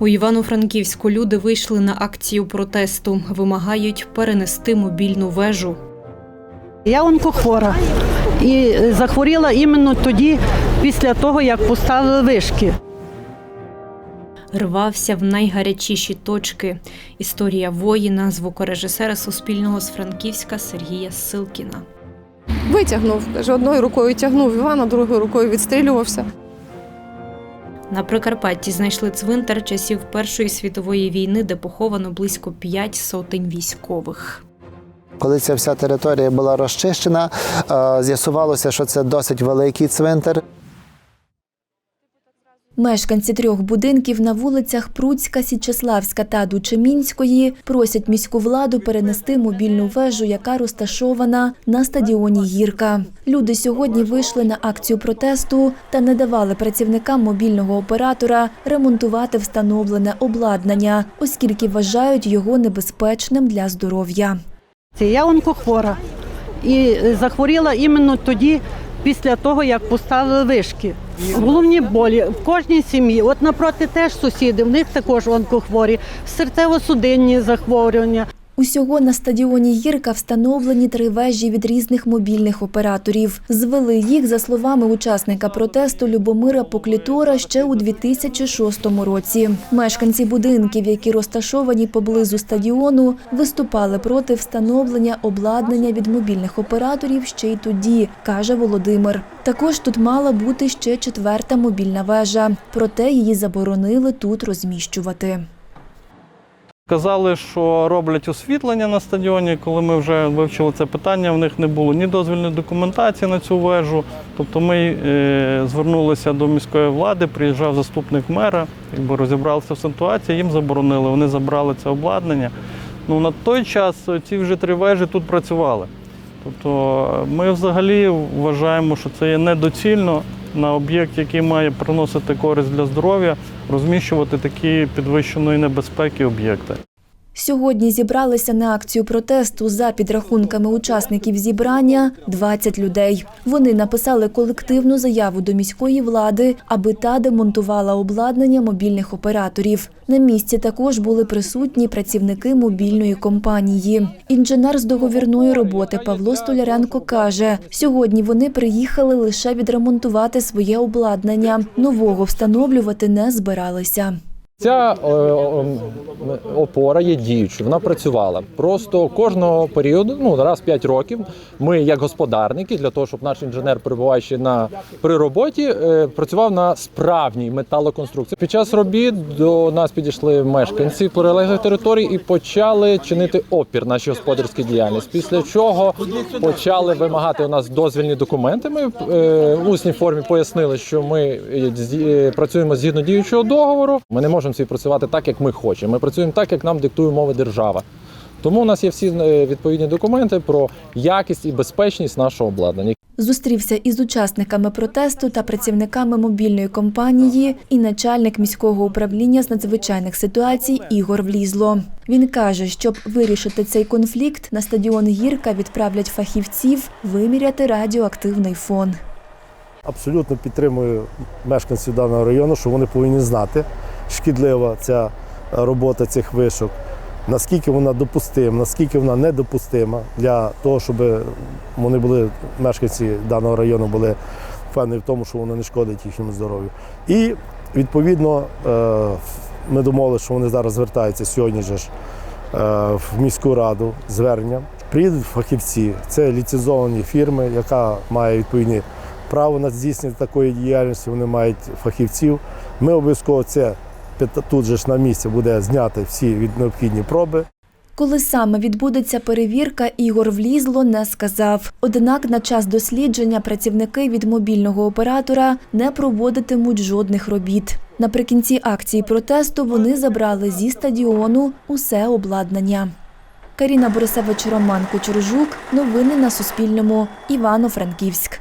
У Івано-Франківську люди вийшли на акцію протесту, вимагають перенести мобільну вежу. Я онкохвора і захворіла іменно тоді, після того, як поставили вишки. Рвався в найгарячіші точки. Історія воїна, звукорежисера Суспільного з Франківська Сергія Силкіна. Витягнув, каже, одною рукою тягнув Івана, другою рукою відстрілювався. На Прикарпатті знайшли цвинтар часів Першої світової війни, де поховано близько п'ять сотень військових. Коли ця вся територія була розчищена, е, з'ясувалося, що це досить великий цвинтар. Мешканці трьох будинків на вулицях Пруцька, Січеславська та Дучемінської просять міську владу перенести мобільну вежу, яка розташована на стадіоні Гірка. Люди сьогодні вийшли на акцію протесту та не давали працівникам мобільного оператора ремонтувати встановлене обладнання, оскільки вважають його небезпечним для здоров'я. Я онкохвора і захворіла іменно тоді, після того, як поставили вишки. Головні болі в кожній сім'ї. От напроти теж сусіди, в них також онкохворі, серцево-судинні захворювання. Усього на стадіоні Гірка встановлені три вежі від різних мобільних операторів. Звели їх, за словами учасника протесту Любомира Поклітора, ще у 2006 році. Мешканці будинків, які розташовані поблизу стадіону, виступали проти встановлення обладнання від мобільних операторів ще й тоді, каже Володимир. Також тут мала бути ще четверта мобільна вежа, проте її заборонили тут розміщувати. Казали, що роблять освітлення на стадіоні. Коли ми вже вивчили це питання, в них не було ні дозвільної документації на цю вежу. Тобто ми е, звернулися до міської влади, приїжджав заступник мера, якби розібралися в ситуації, їм заборонили. Вони забрали це обладнання. Ну на той час ці вже три вежі тут працювали. Тобто ми взагалі вважаємо, що це є недоцільно на об'єкт, який має приносити користь для здоров'я, розміщувати такі підвищеної небезпеки об'єкти. Сьогодні зібралися на акцію протесту за підрахунками учасників зібрання 20 людей. Вони написали колективну заяву до міської влади, аби та демонтувала обладнання мобільних операторів. На місці також були присутні працівники мобільної компанії. Інженер з договірної роботи Павло Столяренко каже: сьогодні вони приїхали лише відремонтувати своє обладнання. Нового встановлювати не збиралися. Ця е, е, опора є діючою, вона працювала. Просто кожного періоду, ну раз в 5 років, ми, як господарники, для того, щоб наш інженер, перебуваючи на при роботі, е, працював на справній металоконструкції. Під час робіт до нас підійшли мешканці прилеглих територій і почали чинити опір нашій господарській діяльності. Після чого почали вимагати у нас дозвільні документи. Ми в усній формі пояснили, що ми працюємо згідно діючого договору. Ми не можемо собі працювати так, як ми хочемо. Ми працюємо так, як нам диктує умови держава. Тому у нас є всі е, відповідні документи про якість і безпечність нашого обладнання. Зустрівся із учасниками протесту та працівниками мобільної компанії і начальник міського управління з надзвичайних ситуацій Ігор Влізло. Він каже, щоб вирішити цей конфлікт, на стадіон Гірка відправлять фахівців виміряти радіоактивний фон. Абсолютно підтримую мешканців даного району, що вони повинні знати, шкідлива ця робота цих вишок, наскільки вона допустима, наскільки вона недопустима для того, щоб вони були, мешканці даного району були впевнені в тому, що вона не шкодить їхньому здоров'ю. І відповідно е, ми домовилися, що вони зараз звертаються сьогодні ж е, в міську раду звернення. Приїдуть фахівці, це ліцензовані фірми, яка має відповідні право на здійснення такої діяльності, вони мають фахівців. Ми обов'язково це тут же ж на місці буде зняти всі від необхідні проби. Коли саме відбудеться перевірка, Ігор Влізло не сказав. Однак на час дослідження працівники від мобільного оператора не проводитимуть жодних робіт. Наприкінці акції протесту вони забрали зі стадіону усе обладнання. Каріна Борисевич, Роман Кучуржук. Новини на Суспільному. Івано-Франківськ.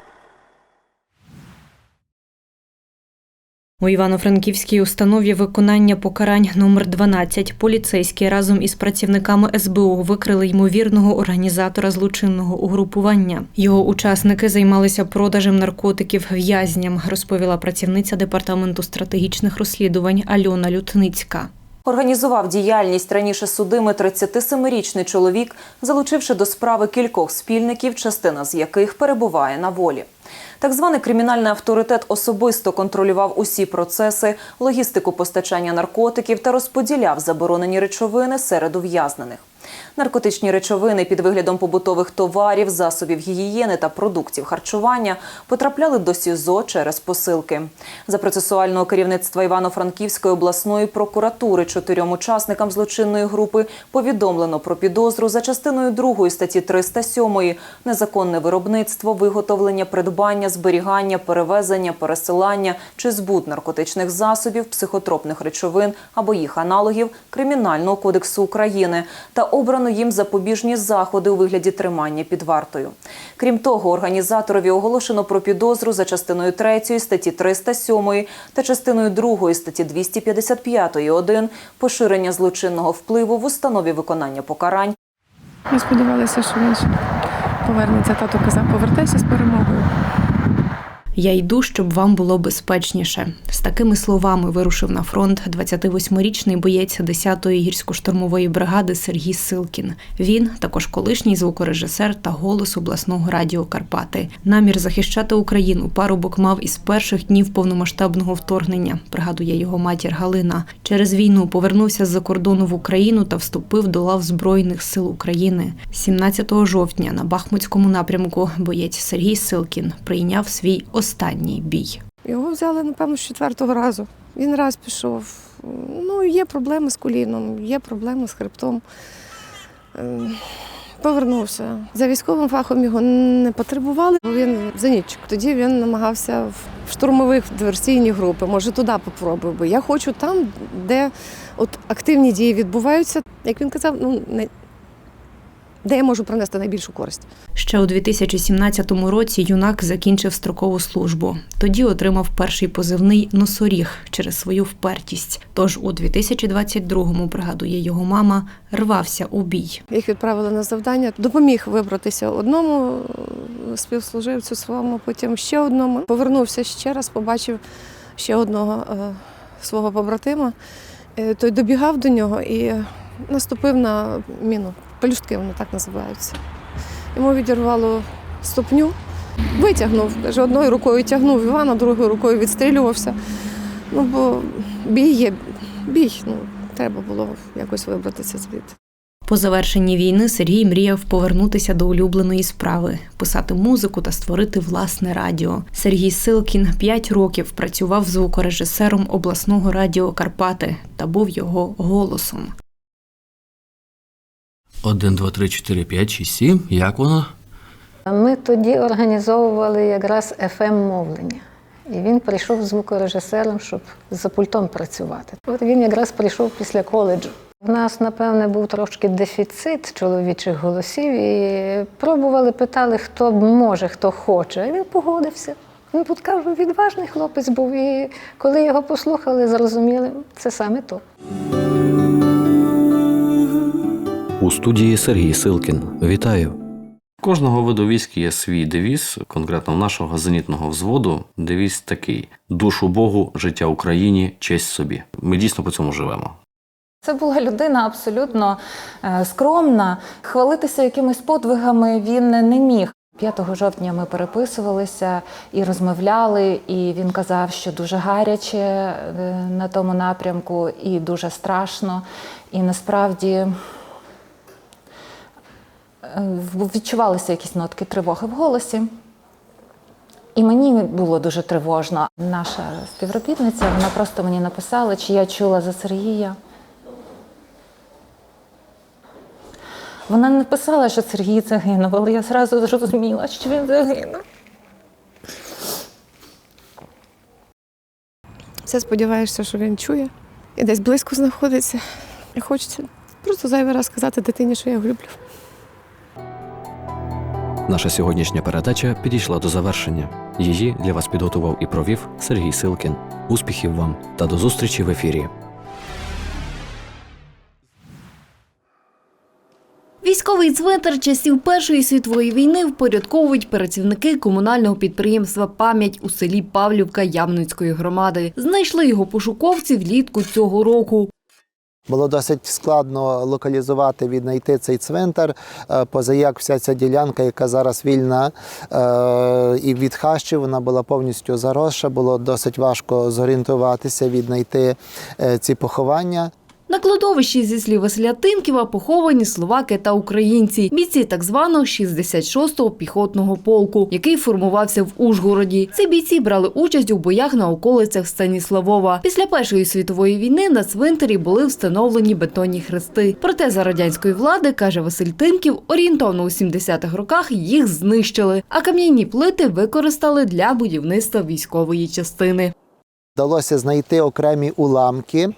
У Івано-Франківській установі виконання покарань номер 12 поліцейські разом із працівниками СБУ викрили ймовірного організатора злочинного угрупування. Його учасники займалися продажем наркотиків в'язням, розповіла працівниця департаменту стратегічних розслідувань Альона Лютницька. Організував діяльність раніше судими 37-річний чоловік, залучивши до справи кількох спільників, частина з яких перебуває на волі. Так званий кримінальний авторитет особисто контролював усі процеси, логістику постачання наркотиків та розподіляв заборонені речовини серед ув'язнених. Наркотичні речовини під виглядом побутових товарів, засобів гігієни та продуктів харчування потрапляли до СІЗО через посилки. За процесуального керівництва Івано-Франківської обласної прокуратури чотирьом учасникам злочинної групи повідомлено про підозру за частиною 2 статті 307 незаконне виробництво, виготовлення, придбання, зберігання, перевезення, пересилання чи збут наркотичних засобів, психотропних речовин або їх аналогів Кримінального кодексу України та обрано їм запобіжні заходи у вигляді тримання під вартою. Крім того, організаторові оголошено про підозру за частиною 3 статті 307 та частиною 2 статті 255 1 поширення злочинного впливу в установі виконання покарань Ми сподівалися, що він повернеться. Тато казав, повертайся з перемогою. Я йду, щоб вам було безпечніше. З такими словами вирушив на фронт 28-річний боєць 10-ї гірсько-штурмової бригади Сергій Силкін. Він також колишній звукорежисер та голос обласного радіо Карпати. Намір захищати Україну парубок мав із перших днів повномасштабного вторгнення. Пригадує його матір Галина. Через війну повернувся з-за кордону в Україну та вступив до лав Збройних сил України. 17 жовтня на Бахмутському напрямку боєць Сергій Силкін прийняв свій останній бій. Його взяли, напевно, з четвертого разу. Він раз пішов. Ну, є проблеми з коліном, є проблеми з хребтом. Ем, Повернувся. За військовим фахом його не потребували, бо він зенітчик. Тоді він намагався в штурмових диверсійні групи. Може, туди попробую, бо я хочу там, де от активні дії відбуваються. Як він казав, ну не де я можу принести найбільшу користь. Ще у 2017 році юнак закінчив строкову службу. Тоді отримав перший позивний носоріг через свою впертість. Тож у 2022-му, пригадує його мама, рвався у бій. Їх відправили на завдання, допоміг вибратися одному співслуживцю своєму, потім ще одному. Повернувся ще раз, побачив ще одного е, свого побратима. Е, Той добігав до нього і наступив на міну. Пелюстки вони так називаються. Йому відірвало ступню, витягнув, каже, одною рукою тягнув Івана, другою рукою відстрілювався. Ну, бо бій є бій. Ну, треба було якось вибратися звідти. По завершенні війни Сергій мріяв повернутися до улюбленої справи, писати музику та створити власне радіо. Сергій Силкін п'ять років працював звукорежисером обласного радіо Карпати та був його голосом. 1, 2, 3, 4, 5, 6, 7. Як воно? Ми тоді організовували якраз fm мовлення І він прийшов звукорежисером, щоб за пультом працювати. От він якраз прийшов після коледжу. У нас, напевне, був трошки дефіцит чоловічих голосів, і пробували, питали, хто може, хто хоче. А він погодився. Він тут кажу, відважний хлопець був. І коли його послухали, зрозуміли, це саме то. У студії Сергій Силкін. Вітаю. Кожного виду військ є свій девіз, конкретно нашого зенітного взводу. Девіз такий: душу Богу, життя Україні, честь собі. Ми дійсно по цьому живемо. Це була людина абсолютно е, скромна. Хвалитися якимись подвигами він не міг. 5 жовтня ми переписувалися і розмовляли, і він казав, що дуже гаряче е, на тому напрямку і дуже страшно. І насправді відчувалися якісь нотки тривоги в голосі. І мені було дуже тривожно. Наша співробітниця вона просто мені написала, чи я чула за Сергія. Вона не написала, що Сергій загинув, але я зразу зрозуміла, що він загинув. Все сподіваєшся, що він чує і десь близько знаходиться. І хочеться просто зайвий раз сказати дитині, що я його люблю. Наша сьогоднішня передача підійшла до завершення. Її для вас підготував і провів Сергій Силкін. Успіхів вам та до зустрічі в ефірі. Військовий цвинтар часів Першої світової війни впорядковують працівники комунального підприємства Пам'ять у селі Павлівка Ямницької громади. Знайшли його пошуковці влітку цього року. Було досить складно локалізувати, віднайти цей цвинтар, е, позаяк вся ця ділянка, яка зараз вільна е, і від хащів, вона була повністю заросша. Було досить важко зорієнтуватися, віднайти е, ці поховання. На кладовищі, зі слів Василя Тимківа, поховані словаки та українці, бійці так званого 66-го піхотного полку, який формувався в Ужгороді. Ці бійці брали участь у боях на околицях Станіславова. Після Першої світової війни на цвинтарі були встановлені бетонні хрести. Проте за радянської влади, каже Василь Тимків, орієнтовно у 70-х роках їх знищили, а кам'яні плити використали для будівництва військової частини. Вдалося знайти окремі уламки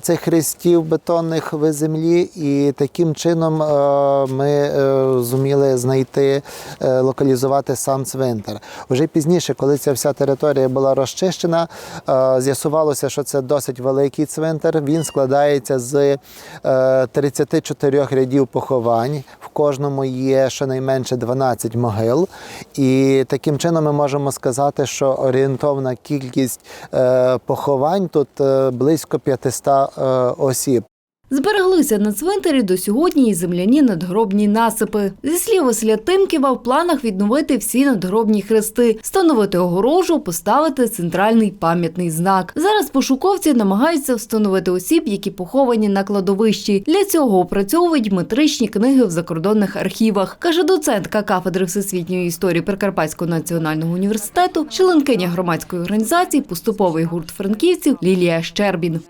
цих хрестів бетонних в землі, і таким чином е, ми е, зуміли знайти, е, локалізувати сам цвинтар. Уже пізніше, коли ця вся територія була розчищена, е, з'ясувалося, що це досить великий цвинтар. Він складається з е, 34 рядів поховань. В кожному є щонайменше 12 могил. І таким чином ми можемо сказати, що орієнтовна кількість е, поховань тут е, близько 500 е, осіб. Збереглися на цвинтарі до сьогодні і земляні надгробні насипи. Зі слів Василя Тимківа, в планах відновити всі надгробні хрести, встановити огорожу, поставити центральний пам'ятний знак. Зараз пошуковці намагаються встановити осіб, які поховані на кладовищі. Для цього опрацьовують метричні книги в закордонних архівах, каже доцентка кафедри всесвітньої історії Прикарпатського національного університету, членкиня громадської організації Поступовий гурт франківців Лілія Щербін.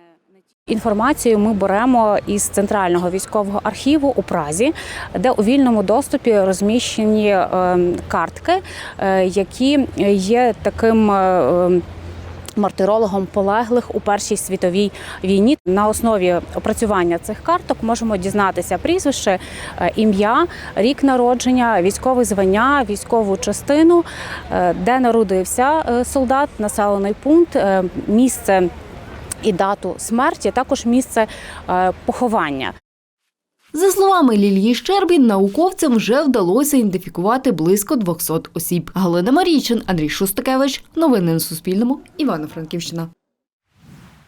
Інформацію ми беремо із центрального військового архіву у Празі, де у вільному доступі розміщені е, картки, е, які є таким. е, Мартирологом полеглих у Першій світовій війні на основі опрацювання цих карток можемо дізнатися прізвище, ім'я, рік народження, військове звання, військову частину, де народився солдат, населений пункт, місце і дату смерті, також місце е, поховання. За словами Лілії Щербін, науковцям вже вдалося ідентифікувати близько 200 осіб. Галина Марійчин, Андрій Шустакевич. Новини на Суспільному. Івано-Франківщина.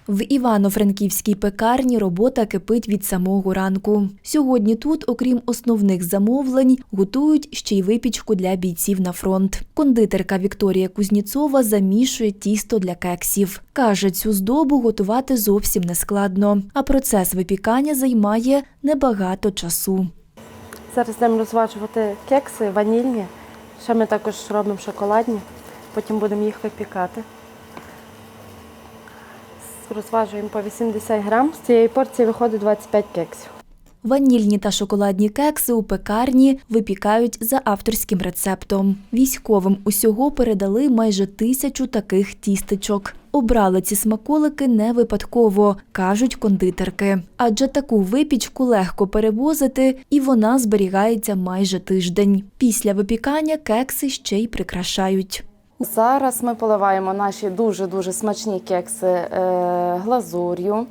В Івано-Франківській пекарні робота кипить від самого ранку. Сьогодні тут, окрім основних замовлень, готують ще й випічку для бійців на фронт. Кондитерка Вікторія Кузніцова замішує тісто для кексів. Каже, цю здобу готувати зовсім не складно, а процес випікання займає небагато часу. Зараз будемо розважувати кекси, ванільні. Ще ми також робимо шоколадні, потім будемо їх випікати. Розважуємо по 80 грам. З цієї порції виходить 25 кексів. Ванільні та шоколадні кекси у пекарні випікають за авторським рецептом. Військовим усього передали майже тисячу таких тістечок. Обрали ці смаколики не випадково, кажуть кондитерки. Адже таку випічку легко перевозити, і вона зберігається майже тиждень. Після випікання кекси ще й прикрашають. Зараз ми поливаємо наші дуже-дуже смачні кекси е, глазур'ю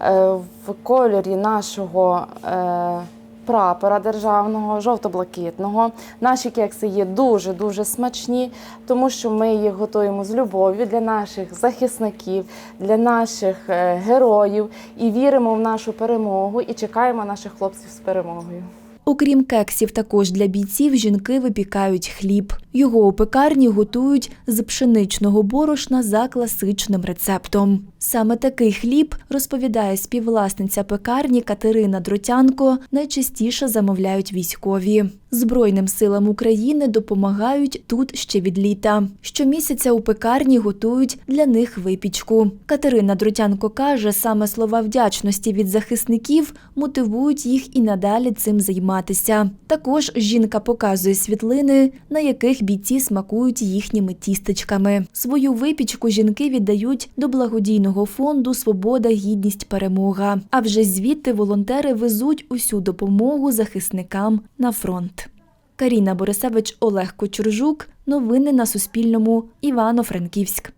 е, в кольорі нашого е, прапора державного, жовто-блакитного. Наші кекси є дуже-дуже смачні, тому що ми їх готуємо з любов'ю для наших захисників, для наших героїв і віримо в нашу перемогу і чекаємо наших хлопців з перемогою. Окрім кексів, також для бійців жінки випікають хліб. Його у пекарні готують з пшеничного борошна за класичним рецептом. Саме такий хліб, розповідає співвласниця пекарні Катерина Дротянко, найчастіше замовляють військові. Збройним силам України допомагають тут ще від літа. Щомісяця у пекарні готують для них випічку. Катерина Дротянко каже, саме слова вдячності від захисників мотивують їх і надалі цим займатися. Також жінка показує світлини, на яких бійці смакують їхніми тістечками. Свою випічку жінки віддають до благодійного фонду Свобода, гідність, перемога. А вже звідти волонтери везуть усю допомогу захисникам на фронт. Каріна Борисевич, Олег Кочуржук. Новини на Суспільному. Івано-Франківськ.